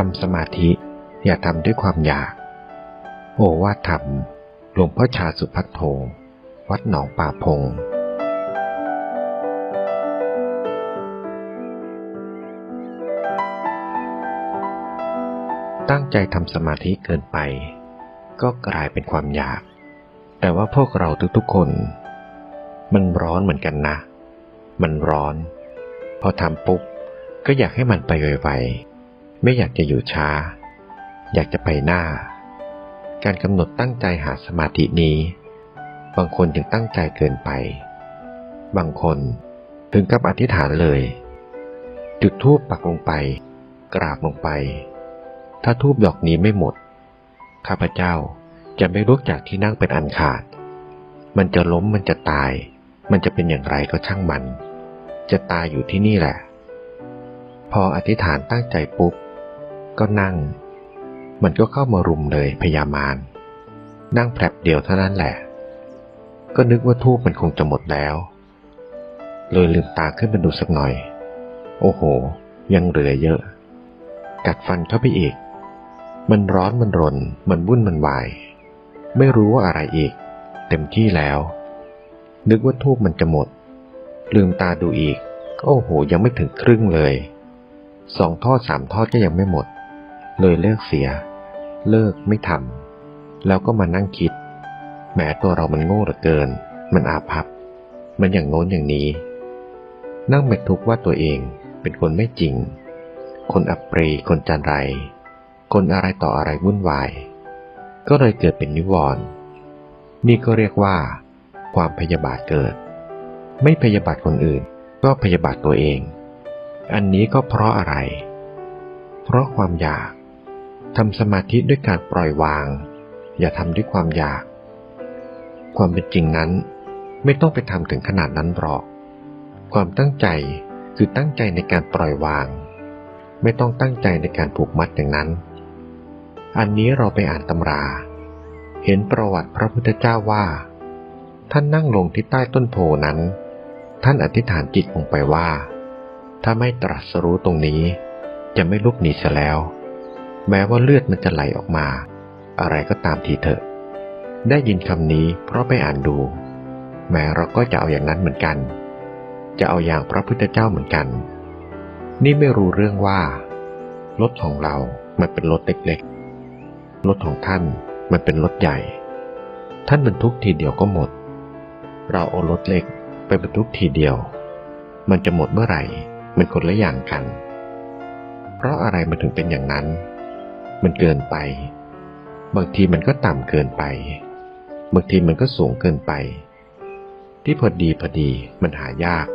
ทำสมาธิ อย่าทำด้วยความอยาก โอวาทธรรม หลวงพ่อชาสุพัทโท วัดหนองป่าพงตั้งใจทำสมาธิเกินไป ก็กลายเป็นความอยาก แต่ว่าพวกเราทุกๆคน มันร้อนเหมือนกันนะ มันร้อน พอทำปุ๊บก็อยากให้มันไปไวๆ ไม่อยากจะอยู่ช้า อยากจะไปหน้า การกำหนดตั้งใจหาสมาธินี้ บางคนถึงตั้งใจเกินไป บางคนถึงกับอธิษฐานเลย จุดธูปปักลงไป กราบลงไป ถ้าทูบดอกนี้ไม่หมด ข้าพเจ้าจะไม่ลุกจากที่นั่งเป็นอันขาด มันจะล้มมันจะตาย มันจะเป็นอย่างไรก็ช่างมัน จะตายอยู่ที่นี่แหละ พออธิษฐานตั้งใจปุ๊บ ก็นั่ง มันก็เข้ามารุมเลยพยามารนั่งแผลบเดียวเท่านั้นแหละ ก็นึกว่าทูบมันคงจะหมดแล้ว เลยลืมตาขึ้นมาดูสักหน่อย โอ้โห ยังเหลือเยอะ กัดฟันเข้าไปอีก มันร้อนมันรน มันวุ่นมันวาย ไม่รู้ว่าอะไรอีก เต็มที่แล้ว นึกว่าทูบมันจะหมด ลืมตาดูอีก โอ้โห ยังไม่ถึงครึ่งเลย สองทอดสามทอดก็ยังไม่หมด เลยเลิกเสีย เลิกไม่ทำแล้วก็มานั่งคิดแหมตัวเรามันโง่เหลือเกิน มันอาภัพ มันอย่างโน้นอย่างนี้ นั่งเม็ดทุกข์ว่าตัวเองเป็นคนไม่จริง คนอับปรีคนจันไร คนอะไรต่ออะไรวุ่นวาย ก็เลยเกิดเป็นนิวรณ์นี่ก็เรียกว่า ความพยาบาทเกิด ไม่พยาบาทคนอื่น ก็พยาบาทตัวเอง อันนี้ก็เพราะอะไร เพราะความอยาก ทำสมาธิด้วยการปล่อยวาง อย่าทำด้วยความอยาก ความเป็นจริงนั้นไม่ต้องไปทำถึงขนาดนั้นหรอก ความตั้งใจคือตั้งใจในการปล่อยวาง ไม่ต้องตั้งใจในการผูกมัดอย่างนั้น อันนี้เราไปอ่านตำรา เห็นประวัติพระพุทธเจ้าว่า ท่านนั่งลงที่ใต้ต้นโพนั้น ท่านอธิษฐานจิตลงไปว่า ถ้าไม่ตรัสรู้ตรงนี้จะไม่ลุกหนีเสียแล้ว แม้ว่าเลือดมันจะไหลออกมา อะไรก็ตามทีเถอะ ได้ยินคำนี้เพราะไปอ่านดู แม้เราก็จะเอาอย่างนั้นเหมือนกัน จะเอาอย่างพระพุทธเจ้าเหมือนกัน นี่ไม่รู้เรื่องว่ารถของเรา มันเป็นรถเล็กๆรถของท่านมันเป็นรถใหญ่ ท่านบรรทุกทีเดียวก็หมด เราเอารถเล็กไปบรรทุกทีเดียว มันจะหมดเมื่อไหร่ มันคนละอย่างกัน เพราะอะไรมันถึงเป็นอย่างนั้น มันเกินไป บางทีมันก็ต่ำเกินไป บางทีมันก็สูงเกินไป ที่พอดีพอดีมันหายาก